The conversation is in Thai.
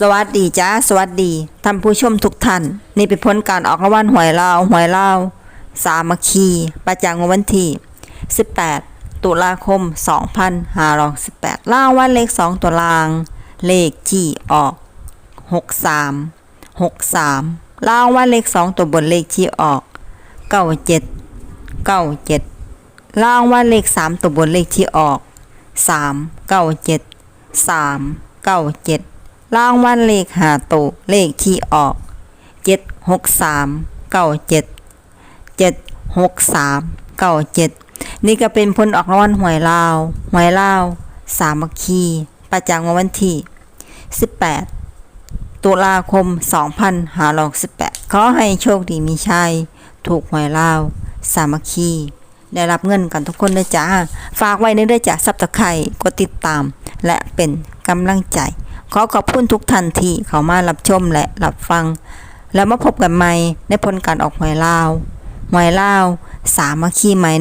สวัสดีจ้าสวัสดีท่านผู้ชมทุกท่าน นี่เป็นผลการออกรางวัลหวยลาวหวยลาวสามัคคี ประจำวันที่ 18 ตุลาคม 2518ล่างวันเลข 2 ตัวลาง เลขที่ออก 63 63ล่างวันเลข 2 ตัวบนเลขที่ออก 97 97ล่างวันเลข 3 ตัวบนเลขที่ออก 3 97 3 97 ลางวันเลขหาตัวเลขที่ออก763 97 763 97นี่ก็เป็นผลออกรางวัลหวยลาวหวยลาวสามัคคี ประจำวันที่ 18 ตุลาคม 2518 ขอให้โชคดีมีชัย ถูกหวยลาว สามัคคี ได้รับเงินกันทุกคนนะจ้าฝากไว้ในเด้อจ้าซับตะไคร่กดติดตาม และเป็นกำลังใจ ขอขอบคุณทุกท่านที่เข้ามารับชมและรับฟัง แล้วมาพบกันใหม่ในผลการออกหวยลาวหวยลาวสามัคคีใหม่